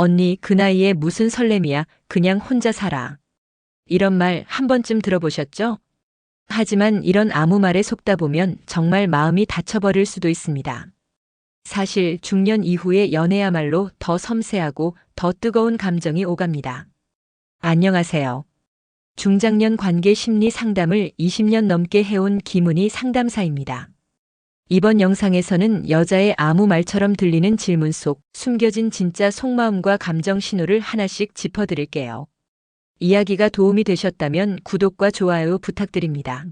언니 그 나이에 무슨 설렘이야. 그냥 혼자 살아. 이런 말 한 번쯤 들어보셨죠? 하지만 이런 아무 말에 속다 보면 정말 마음이 다쳐버릴 수도 있습니다. 사실 중년 이후의 연애야말로 더 섬세하고 더 뜨거운 감정이 오갑니다. 안녕하세요. 중장년 관계 심리 상담을 20년 넘게 해온 김은희 상담사입니다. 이번 영상에서는 여자의 아무 말처럼 들리는 질문 속 숨겨진 진짜 속마음과 감정 신호를 하나씩 짚어드릴게요. 이야기가 도움이 되셨다면 구독과 좋아요 부탁드립니다.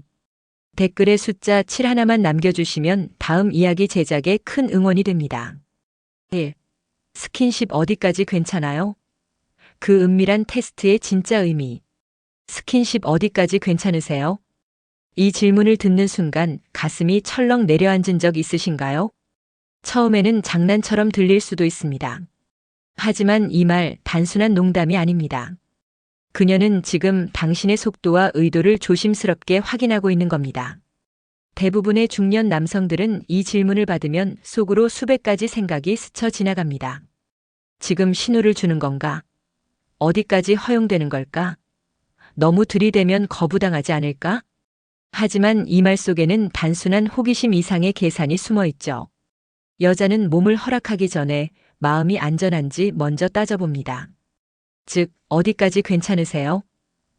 댓글에 숫자 7 하나만 남겨주시면 다음 이야기 제작에 큰 응원이 됩니다. 1. 스킨십 어디까지 괜찮아요? 그 은밀한 테스트의 진짜 의미. 스킨십 어디까지 괜찮으세요? 이 질문을 듣는 순간 가슴이 철렁 내려앉은 적 있으신가요? 처음에는 장난처럼 들릴 수도 있습니다. 하지만 이 말 단순한 농담이 아닙니다. 그녀는 지금 당신의 속도와 의도를 조심스럽게 확인하고 있는 겁니다. 대부분의 중년 남성들은 이 질문을 받으면 속으로 수백 가지 생각이 스쳐 지나갑니다. 지금 신호를 주는 건가? 어디까지 허용되는 걸까? 너무 들이대면 거부당하지 않을까? 하지만 이 말 속에는 단순한 호기심 이상의 계산이 숨어 있죠. 여자는 몸을 허락하기 전에 마음이 안전한지 먼저 따져봅니다. 즉, 어디까지 괜찮으세요?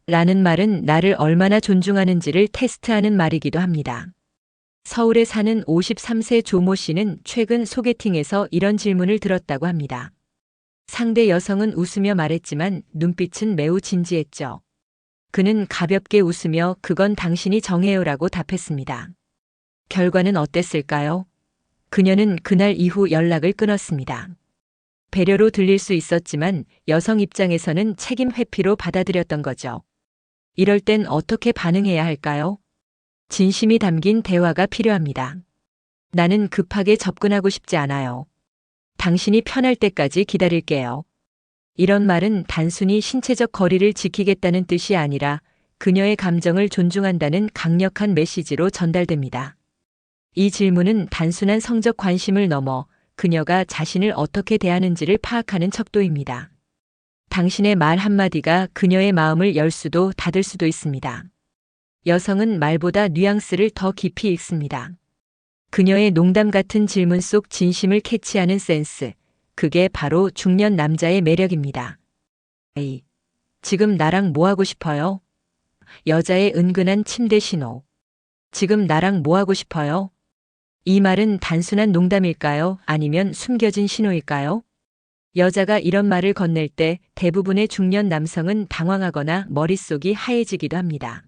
라는 말은 나를 얼마나 존중하는지를 테스트하는 말이기도 합니다. 서울에 사는 53세 조모 씨는 최근 소개팅에서 이런 질문을 들었다고 합니다. 상대 여성은 웃으며 말했지만 눈빛은 매우 진지했죠. 그는 가볍게 웃으며 그건 당신이 정해요라고 답했습니다. 결과는 어땠을까요? 그녀는 그날 이후 연락을 끊었습니다. 배려로 들릴 수 있었지만 여성 입장에서는 책임 회피로 받아들였던 거죠. 이럴 땐 어떻게 반응해야 할까요? 진심이 담긴 대화가 필요합니다. 나는 급하게 접근하고 싶지 않아요. 당신이 편할 때까지 기다릴게요. 이런 말은 단순히 신체적 거리를 지키겠다는 뜻이 아니라 그녀의 감정을 존중한다는 강력한 메시지로 전달됩니다. 이 질문은 단순한 성적 관심을 넘어 그녀가 자신을 어떻게 대하는지를 파악하는 척도입니다. 당신의 말 한마디가 그녀의 마음을 열 수도 닫을 수도 있습니다. 여성은 말보다 뉘앙스를 더 깊이 읽습니다. 그녀의 농담 같은 질문 속 진심을 캐치하는 센스. 그게 바로 중년 남자의 매력입니다. 에이, 지금 나랑 뭐 하고 싶어요? 여자의 은근한 침대 신호. 지금 나랑 뭐 하고 싶어요? 이 말은 단순한 농담일까요? 아니면 숨겨진 신호일까요? 여자가 이런 말을 건넬 때 대부분의 중년 남성은 당황하거나 머릿속이 하얘지기도 합니다.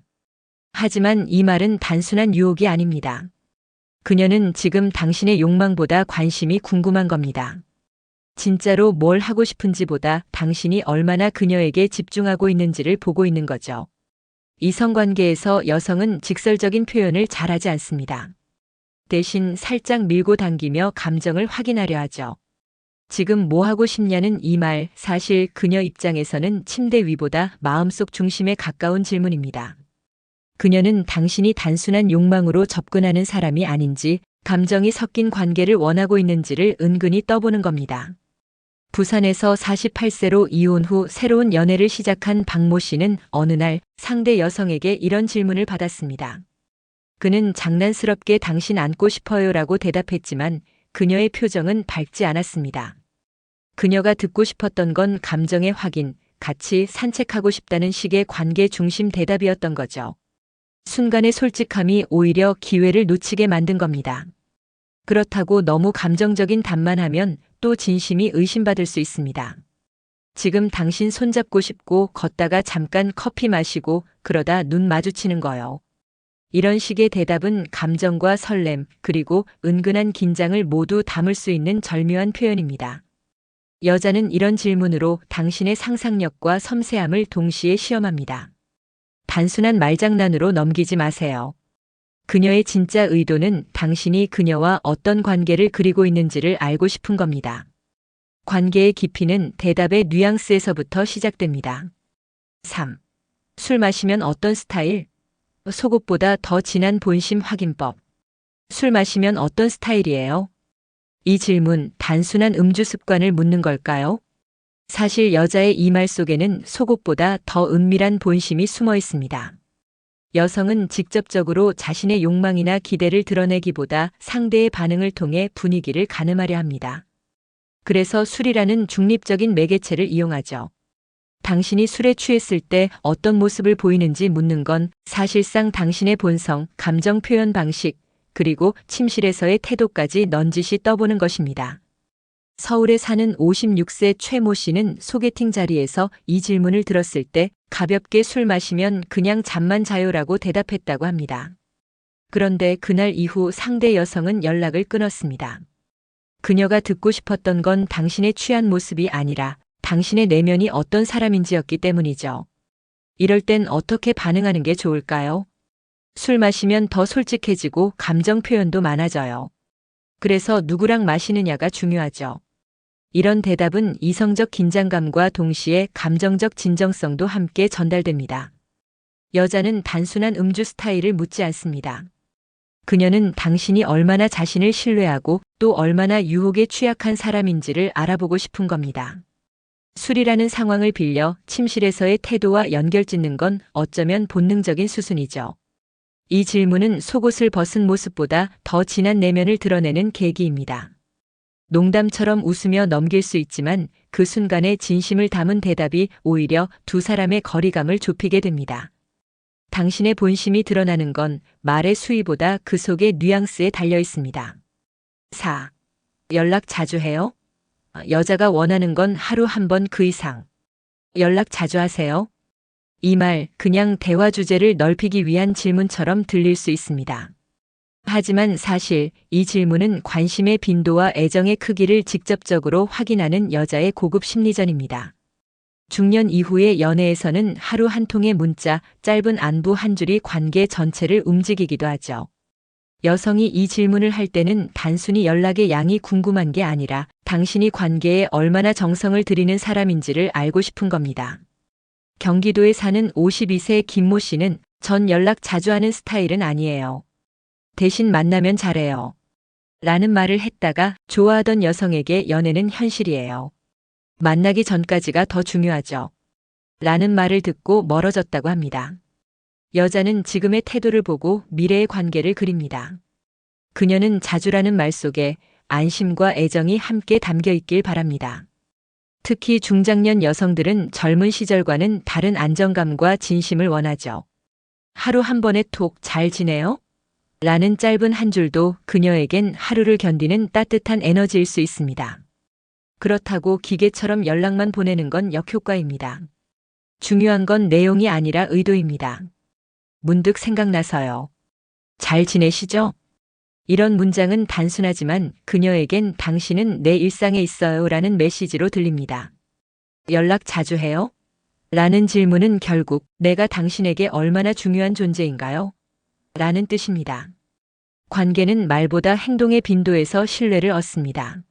하지만 이 말은 단순한 유혹이 아닙니다. 그녀는 지금 당신의 욕망보다 관심이 궁금한 겁니다. 진짜로 뭘 하고 싶은지보다 당신이 얼마나 그녀에게 집중하고 있는지를 보고 있는 거죠. 이성관계에서 여성은 직설적인 표현을 잘하지 않습니다. 대신 살짝 밀고 당기며 감정을 확인하려 하죠. 지금 뭐 하고 싶냐는 이 말, 사실 그녀 입장에서는 침대 위보다 마음속 중심에 가까운 질문입니다. 그녀는 당신이 단순한 욕망으로 접근하는 사람이 아닌지, 감정이 섞인 관계를 원하고 있는지를 은근히 떠보는 겁니다. 부산에서 48세로 이혼 후 새로운 연애를 시작한 박모 씨는 어느 날 상대 여성에게 이런 질문을 받았습니다. 그는 장난스럽게 당신 안고 싶어요 라고 대답했지만 그녀의 표정은 밝지 않았습니다. 그녀가 듣고 싶었던 건 감정의 확인, 같이 산책하고 싶다는 식의 관계 중심 대답이었던 거죠. 순간의 솔직함이 오히려 기회를 놓치게 만든 겁니다. 그렇다고 너무 감정적인 답만 하면 또 진심이 의심받을 수 있습니다. 지금 당신 손잡고 싶고 걷다가 잠깐 커피 마시고 그러다 눈 마주치는 거요. 이런 식의 대답은 감정과 설렘 그리고 은근한 긴장을 모두 담을 수 있는 절묘한 표현입니다. 여자는 이런 질문으로 당신의 상상력과 섬세함을 동시에 시험합니다. 단순한 말장난으로 넘기지 마세요. 그녀의 진짜 의도는 당신이 그녀와 어떤 관계를 그리고 있는지를 알고 싶은 겁니다. 관계의 깊이는 대답의 뉘앙스에서부터 시작됩니다. 3. 술 마시면 어떤 스타일? 속옷보다 더 진한 본심 확인법. 술 마시면 어떤 스타일이에요? 이 질문 단순한 음주 습관을 묻는 걸까요? 사실 여자의 이 말 속에는 속옷보다 더 은밀한 본심이 숨어 있습니다. 여성은 직접적으로 자신의 욕망이나 기대를 드러내기보다 상대의 반응을 통해 분위기를 가늠하려 합니다. 그래서 술이라는 중립적인 매개체를 이용하죠. 당신이 술에 취했을 때 어떤 모습을 보이는지 묻는 건 사실상 당신의 본성, 감정 표현 방식, 그리고 침실에서의 태도까지 넌지시 떠보는 것입니다. 서울에 사는 56세 최모 씨는 소개팅 자리에서 이 질문을 들었을 때 가볍게 술 마시면 그냥 잠만 자요라고 대답했다고 합니다. 그런데 그날 이후 상대 여성은 연락을 끊었습니다. 그녀가 듣고 싶었던 건 당신의 취한 모습이 아니라 당신의 내면이 어떤 사람인지였기 때문이죠. 이럴 땐 어떻게 반응하는 게 좋을까요? 술 마시면 더 솔직해지고 감정 표현도 많아져요. 그래서 누구랑 마시느냐가 중요하죠. 이런 대답은 이성적 긴장감과 동시에 감정적 진정성도 함께 전달됩니다. 여자는 단순한 음주 스타일을 묻지 않습니다. 그녀는 당신이 얼마나 자신을 신뢰하고 또 얼마나 유혹에 취약한 사람인지를 알아보고 싶은 겁니다. 술이라는 상황을 빌려 침실에서의 태도와 연결 짓는 건 어쩌면 본능적인 수순이죠. 이 질문은 속옷을 벗은 모습보다 더 진한 내면을 드러내는 계기입니다. 농담처럼 웃으며 넘길 수 있지만 그 순간에 진심을 담은 대답이 오히려 두 사람의 거리감을 좁히게 됩니다. 당신의 본심이 드러나는 건 말의 수위보다 그 속의 뉘앙스에 달려 있습니다. 4. 연락 자주 해요? 여자가 원하는 건 하루 한 번 그 이상. 연락 자주 하세요? 이 말 그냥 대화 주제를 넓히기 위한 질문처럼 들릴 수 있습니다. 하지만 사실 이 질문은 관심의 빈도와 애정의 크기를 직접적으로 확인하는 여자의 고급 심리전입니다. 중년 이후의 연애에서는 하루 한 통의 문자, 짧은 안부 한 줄이 관계 전체를 움직이기도 하죠. 여성이 이 질문을 할 때는 단순히 연락의 양이 궁금한 게 아니라 당신이 관계에 얼마나 정성을 들이는 사람인지를 알고 싶은 겁니다. 경기도에 사는 52세 김모 씨는 전 연락 자주 하는 스타일은 아니에요. 대신 만나면 잘해요. 라는 말을 했다가 좋아하던 여성에게 연애는 현실이에요. 만나기 전까지가 더 중요하죠. 라는 말을 듣고 멀어졌다고 합니다. 여자는 지금의 태도를 보고 미래의 관계를 그립니다. 그녀는 자주라는 말 속에 안심과 애정이 함께 담겨 있길 바랍니다. 특히 중장년 여성들은 젊은 시절과는 다른 안정감과 진심을 원하죠. 하루 한 번에 톡잘 지내요? 라는 짧은 한 줄도 그녀에겐 하루를 견디는 따뜻한 에너지일 수 있습니다. 그렇다고 기계처럼 연락만 보내는 건 역효과입니다. 중요한 건 내용이 아니라 의도입니다. 문득 생각나서요. 잘 지내시죠? 이런 문장은 단순하지만 그녀에겐 당신은 내 일상에 있어요 라는 메시지로 들립니다. 연락 자주 해요? 라는 질문은 결국 내가 당신에게 얼마나 중요한 존재인가요? 라는 뜻입니다. 관계는 말보다 행동의 빈도에서 신뢰를 얻습니다.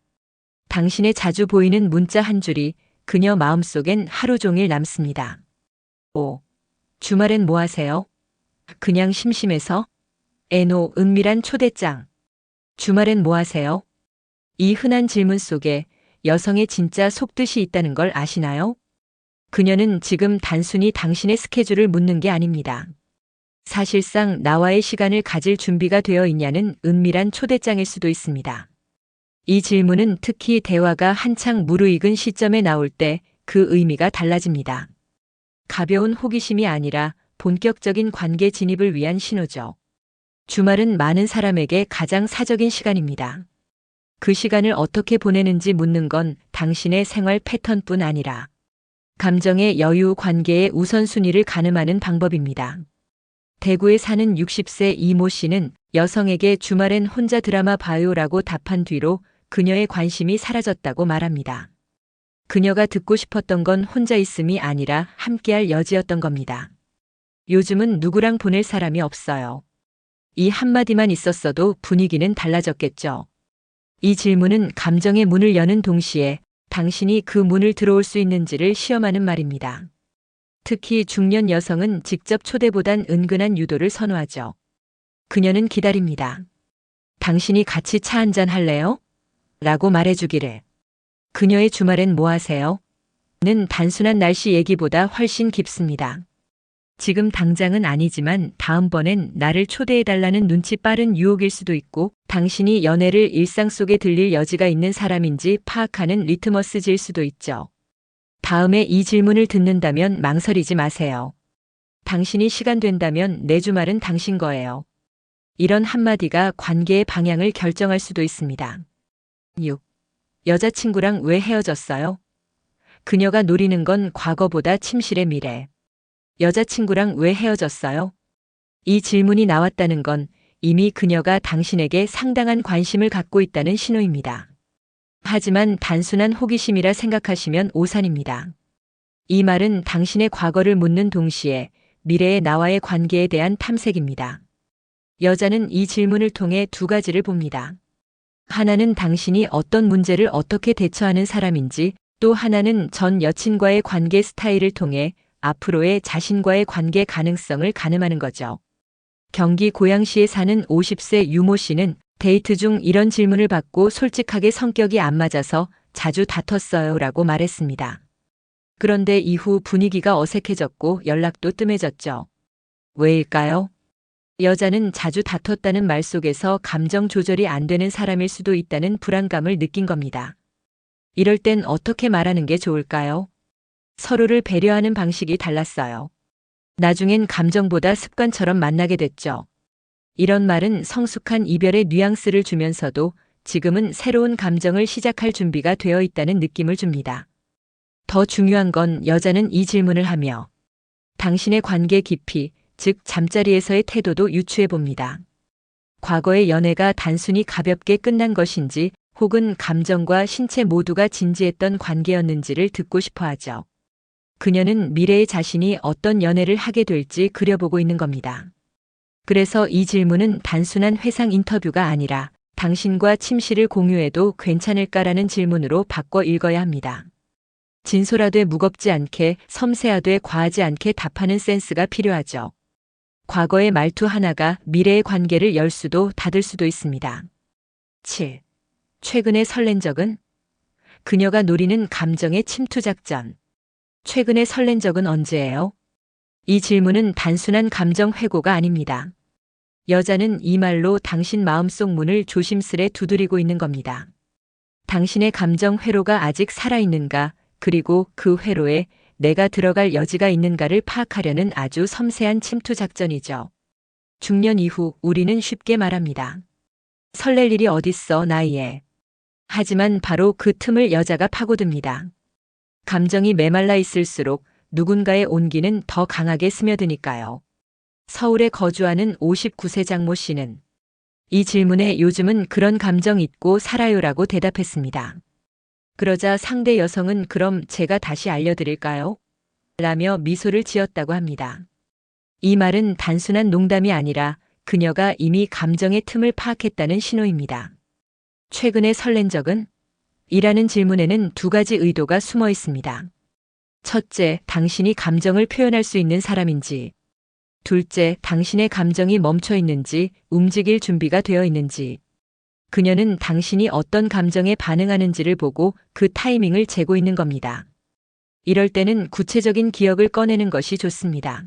당신의 자주 보이는 문자 한 줄이 그녀 마음속엔 하루 종일 남습니다. 5. 주말엔 뭐 하세요? 그냥 심심해서? 에노 은밀한 초대장. 주말엔 뭐 하세요? 이 흔한 질문 속에 여성의 진짜 속뜻이 있다는 걸 아시나요? 그녀는 지금 단순히 당신의 스케줄을 묻는 게 아닙니다. 사실상 나와의 시간을 가질 준비가 되어 있냐는 은밀한 초대장일 수도 있습니다. 이 질문은 특히 대화가 한창 무르익은 시점에 나올 때 그 의미가 달라집니다. 가벼운 호기심이 아니라 본격적인 관계 진입을 위한 신호죠. 주말은 많은 사람에게 가장 사적인 시간입니다. 그 시간을 어떻게 보내는지 묻는 건 당신의 생활 패턴뿐 아니라 감정의 여유 관계의 우선순위를 가늠하는 방법입니다. 대구에 사는 60세 이모 씨는 여성에게 주말엔 혼자 드라마 봐요라고 답한 뒤로 그녀의 관심이 사라졌다고 말합니다. 그녀가 듣고 싶었던 건 혼자 있음이 아니라 함께할 여지였던 겁니다. 요즘은 누구랑 보낼 사람이 없어요. 이 한마디만 있었어도 분위기는 달라졌겠죠. 이 질문은 감정의 문을 여는 동시에 당신이 그 문을 들어올 수 있는지를 시험하는 말입니다. 특히 중년 여성은 직접 초대보단 은근한 유도를 선호하죠. 그녀는 기다립니다. 당신이 같이 차 한잔 할래요? 라고 말해주기를. 그녀의 주말엔 뭐 하세요? 는 단순한 날씨 얘기보다 훨씬 깊습니다. 지금 당장은 아니지만 다음번엔 나를 초대해달라는 눈치 빠른 유혹일 수도 있고 당신이 연애를 일상 속에 들릴 여지가 있는 사람인지 파악하는 리트머스질 수도 있죠. 다음에 이 질문을 듣는다면 망설이지 마세요. 당신이 시간 된다면 내 주말은 당신 거예요. 이런 한마디가 관계의 방향을 결정할 수도 있습니다. 6. 여자친구랑 왜 헤어졌어요? 그녀가 노리는 건 과거보다 침실의 미래. 여자친구랑 왜 헤어졌어요? 이 질문이 나왔다는 건 이미 그녀가 당신에게 상당한 관심을 갖고 있다는 신호입니다. 하지만 단순한 호기심이라 생각하시면 오산입니다. 이 말은 당신의 과거를 묻는 동시에 미래의 나와의 관계에 대한 탐색입니다. 여자는 이 질문을 통해 두 가지를 봅니다. 하나는 당신이 어떤 문제를 어떻게 대처하는 사람인지, 또 하나는 전 여친과의 관계 스타일을 통해 앞으로의 자신과의 관계 가능성을 가늠하는 거죠. 경기 고양시에 사는 50세 유모 씨는 데이트 중 이런 질문을 받고 솔직하게 성격이 안 맞아서 자주 다퉜어요 라고 말했습니다. 그런데 이후 분위기가 어색해졌고 연락도 뜸해졌죠. 왜일까요? 여자는 자주 다퉜다는 말 속에서 감정 조절이 안 되는 사람일 수도 있다는 불안감을 느낀 겁니다. 이럴 땐 어떻게 말하는 게 좋을까요? 서로를 배려하는 방식이 달랐어요. 나중엔 감정보다 습관처럼 만나게 됐죠. 이런 말은 성숙한 이별의 뉘앙스를 주면서도 지금은 새로운 감정을 시작할 준비가 되어 있다는 느낌을 줍니다. 더 중요한 건 여자는 이 질문을 하며 당신의 관계 깊이, 즉 잠자리에서의 태도도 유추해 봅니다. 과거의 연애가 단순히 가볍게 끝난 것인지 혹은 감정과 신체 모두가 진지했던 관계였는지를 듣고 싶어 하죠. 그녀는 미래의 자신이 어떤 연애를 하게 될지 그려보고 있는 겁니다. 그래서 이 질문은 단순한 회상 인터뷰가 아니라 당신과 침실을 공유해도 괜찮을까라는 질문으로 바꿔 읽어야 합니다. 진솔하되 무겁지 않게 섬세하되 과하지 않게 답하는 센스가 필요하죠. 과거의 말투 하나가 미래의 관계를 열 수도 닫을 수도 있습니다. 7. 최근에 설렌 적은? 그녀가 노리는 감정의 침투 작전. 최근에 설렌 적은 언제예요? 이 질문은 단순한 감정 회고가 아닙니다. 여자는 이 말로 당신 마음속 문을 조심스레 두드리고 있는 겁니다. 당신의 감정 회로가 아직 살아있는가, 그리고 그 회로에 내가 들어갈 여지가 있는가를 파악하려는 아주 섬세한 침투 작전이죠. 중년 이후 우리는 쉽게 말합니다. 설렐 일이 어딨어, 나이에. 하지만 바로 그 틈을 여자가 파고듭니다. 감정이 메말라 있을수록 누군가의 온기는 더 강하게 스며드니까요. 서울에 거주하는 59세 장모 씨는 이 질문에 요즘은 그런 감정 있고 살아요라고 대답했습니다. 그러자 상대 여성은 그럼 제가 다시 알려드릴까요? 라며 미소를 지었다고 합니다. 이 말은 단순한 농담이 아니라 그녀가 이미 감정의 틈을 파악했다는 신호입니다. 최근에 설렌 적은? 이라는 질문에는 두 가지 의도가 숨어 있습니다. 첫째, 당신이 감정을 표현할 수 있는 사람인지. 둘째, 당신의 감정이 멈춰 있는지, 움직일 준비가 되어 있는지. 그녀는 당신이 어떤 감정에 반응하는지를 보고 그 타이밍을 재고 있는 겁니다. 이럴 때는 구체적인 기억을 꺼내는 것이 좋습니다.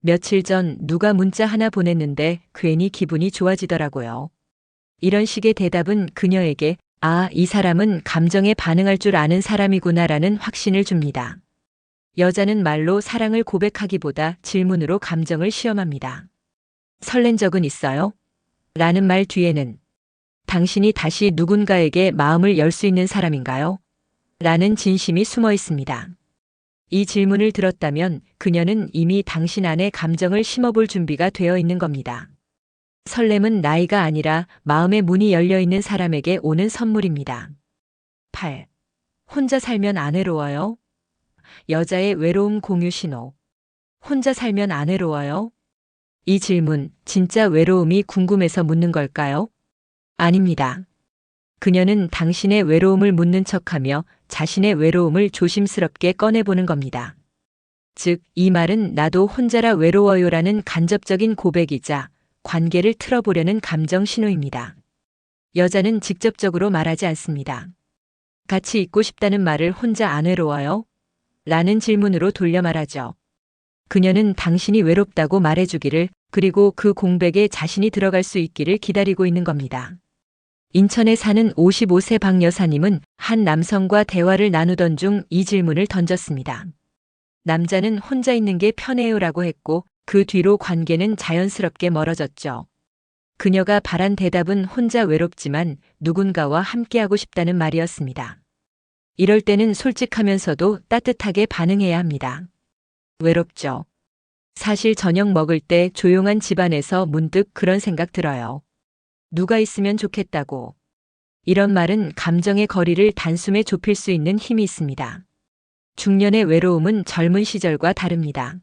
며칠 전 누가 문자 하나 보냈는데 괜히 기분이 좋아지더라고요. 이런 식의 대답은 그녀에게 아, 이 사람은 감정에 반응할 줄 아는 사람이구나라는 확신을 줍니다. 여자는 말로 사랑을 고백하기보다 질문으로 감정을 시험합니다. 설렌 적은 있어요? 라는 말 뒤에는 당신이 다시 누군가에게 마음을 열 수 있는 사람인가요? 라는 진심이 숨어 있습니다. 이 질문을 들었다면 그녀는 이미 당신 안에 감정을 심어볼 준비가 되어 있는 겁니다. 설렘은 나이가 아니라 마음의 문이 열려 있는 사람에게 오는 선물입니다. 8. 혼자 살면 안 외로워요? 여자의 외로움 공유 신호. 혼자 살면 안 외로워요? 이 질문, 진짜 외로움이 궁금해서 묻는 걸까요? 아닙니다. 그녀는 당신의 외로움을 묻는 척하며 자신의 외로움을 조심스럽게 꺼내보는 겁니다. 즉, 이 말은 나도 혼자라 외로워요라는 간접적인 고백이자 관계를 틀어보려는 감정 신호입니다. 여자는 직접적으로 말하지 않습니다. 같이 있고 싶다는 말을 혼자 안 외로워요? 라는 질문으로 돌려 말하죠. 그녀는 당신이 외롭다고 말해주기를 그리고 그 공백에 자신이 들어갈 수 있기를 기다리고 있는 겁니다. 인천에 사는 55세 박 여사님은 한 남성과 대화를 나누던 중 이 질문을 던졌습니다. 남자는 혼자 있는 게 편해요라고 했고 그 뒤로 관계는 자연스럽게 멀어졌죠. 그녀가 바란 대답은 혼자 외롭지만 누군가와 함께하고 싶다는 말이었습니다. 이럴 때는 솔직하면서도 따뜻하게 반응해야 합니다. 외롭죠. 사실 저녁 먹을 때 조용한 집안에서 문득 그런 생각 들어요. 누가 있으면 좋겠다고. 이런 말은 감정의 거리를 단숨에 좁힐 수 있는 힘이 있습니다. 중년의 외로움은 젊은 시절과 다릅니다.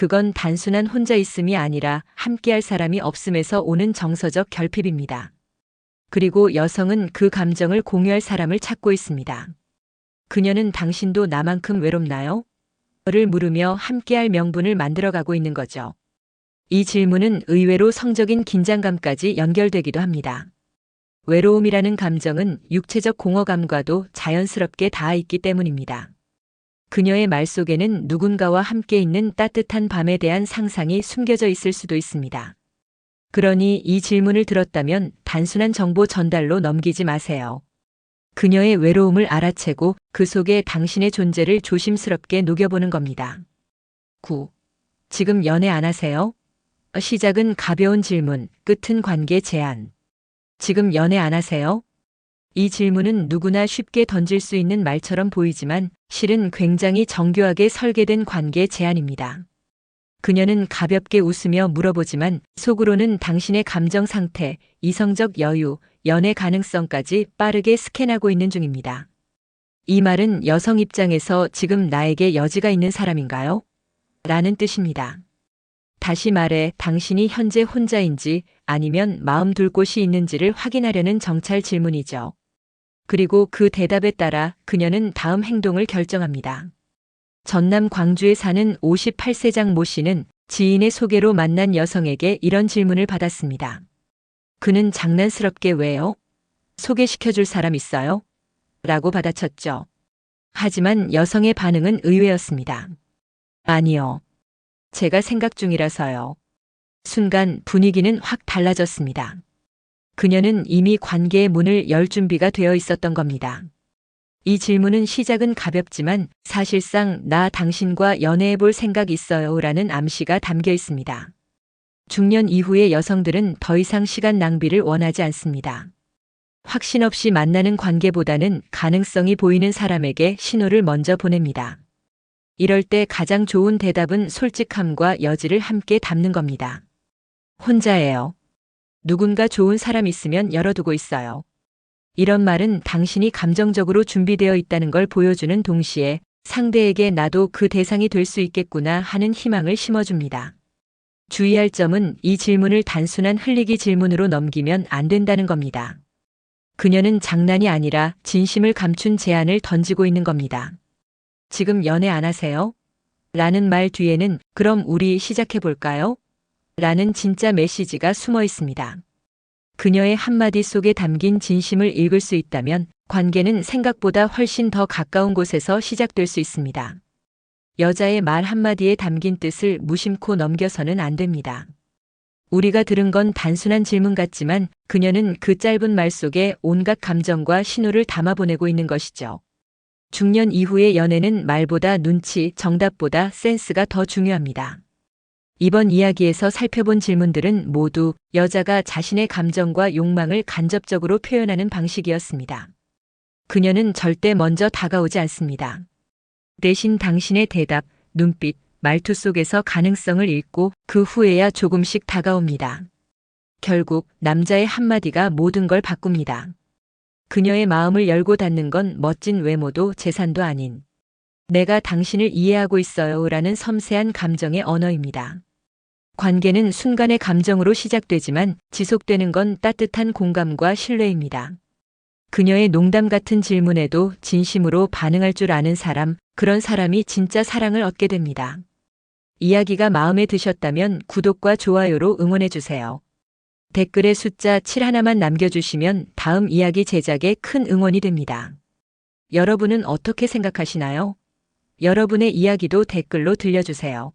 그건 단순한 혼자 있음이 아니라 함께할 사람이 없음에서 오는 정서적 결핍입니다. 그리고 여성은 그 감정을 공유할 사람을 찾고 있습니다. 그녀는 당신도 나만큼 외롭나요? 를 물으며 함께할 명분을 만들어가고 있는 거죠. 이 질문은 의외로 성적인 긴장감까지 연결되기도 합니다. 외로움이라는 감정은 육체적 공허감과도 자연스럽게 닿아 있기 때문입니다. 그녀의 말 속에는 누군가와 함께 있는 따뜻한 밤에 대한 상상이 숨겨져 있을 수도 있습니다. 그러니 이 질문을 들었다면 단순한 정보 전달로 넘기지 마세요. 그녀의 외로움을 알아채고 그 속에 당신의 존재를 조심스럽게 녹여보는 겁니다. 9. 지금 연애 안 하세요? 시작은 가벼운 질문, 끝은 관계 제안. 지금 연애 안 하세요? 이 질문은 누구나 쉽게 던질 수 있는 말처럼 보이지만 실은 굉장히 정교하게 설계된 관계 제안입니다. 그녀는 가볍게 웃으며 물어보지만 속으로는 당신의 감정 상태, 이성적 여유, 연애 가능성까지 빠르게 스캔하고 있는 중입니다. 이 말은 여성 입장에서 지금 나에게 여지가 있는 사람인가요? 라는 뜻입니다. 다시 말해 당신이 현재 혼자인지 아니면 마음 둘 곳이 있는지를 확인하려는 정찰 질문이죠. 그리고 그 대답에 따라 그녀는 다음 행동을 결정합니다. 전남 광주에 사는 58세장 모 씨는 지인의 소개로 만난 여성에게 이런 질문을 받았습니다. 그는 장난스럽게 왜요? 소개시켜줄 사람 있어요? 라고 받아쳤죠. 하지만 여성의 반응은 의외였습니다. 아니요. 제가 생각 중이라서요. 순간 분위기는 확 달라졌습니다. 그녀는 이미 관계의 문을 열 준비가 되어 있었던 겁니다. 이 질문은 시작은 가볍지만 사실상 나 당신과 연애해 볼 생각 있어요 라는 암시가 담겨 있습니다. 중년 이후의 여성들은 더 이상 시간 낭비를 원하지 않습니다. 확신 없이 만나는 관계보다는 가능성이 보이는 사람에게 신호를 먼저 보냅니다. 이럴 때 가장 좋은 대답은 솔직함과 여지를 함께 담는 겁니다. 혼자예요. 누군가 좋은 사람 있으면 열어두고 있어요. 이런 말은 당신이 감정적으로 준비되어 있다는 걸 보여주는 동시에 상대에게 나도 그 대상이 될 수 있겠구나 하는 희망을 심어줍니다. 주의할 점은 이 질문을 단순한 흘리기 질문으로 넘기면 안 된다는 겁니다. 그녀는 장난이 아니라 진심을 감춘 제안을 던지고 있는 겁니다. 지금 연애 안 하세요? 라는 말 뒤에는 그럼 우리 시작해 볼까요? 라는 진짜 메시지가 숨어 있습니다. 그녀의 한마디 속에 담긴 진심을 읽을 수 있다면 관계는 생각보다 훨씬 더 가까운 곳에서 시작될 수 있습니다. 여자의 말 한마디에 담긴 뜻을 무심코 넘겨서는 안 됩니다. 우리가 들은 건 단순한 질문 같지만 그녀는 그 짧은 말 속에 온갖 감정과 신호를 담아보내고 있는 것이죠. 중년 이후의 연애는 말보다 눈치, 정답보다 센스가 더 중요합니다. 이번 이야기에서 살펴본 질문들은 모두 여자가 자신의 감정과 욕망을 간접적으로 표현하는 방식이었습니다. 그녀는 절대 먼저 다가오지 않습니다. 대신 당신의 대답, 눈빛, 말투 속에서 가능성을 읽고 그 후에야 조금씩 다가옵니다. 결국 남자의 한마디가 모든 걸 바꿉니다. 그녀의 마음을 열고 닫는 건 멋진 외모도 재산도 아닌 내가 당신을 이해하고 있어요 라는 섬세한 감정의 언어입니다. 관계는 순간의 감정으로 시작되지만 지속되는 건 따뜻한 공감과 신뢰입니다. 그녀의 농담 같은 질문에도 진심으로 반응할 줄 아는 사람, 그런 사람이 진짜 사랑을 얻게 됩니다. 이야기가 마음에 드셨다면 구독과 좋아요로 응원해주세요. 댓글에 숫자 7 하나만 남겨주시면 다음 이야기 제작에 큰 응원이 됩니다. 여러분은 어떻게 생각하시나요? 여러분의 이야기도 댓글로 들려주세요.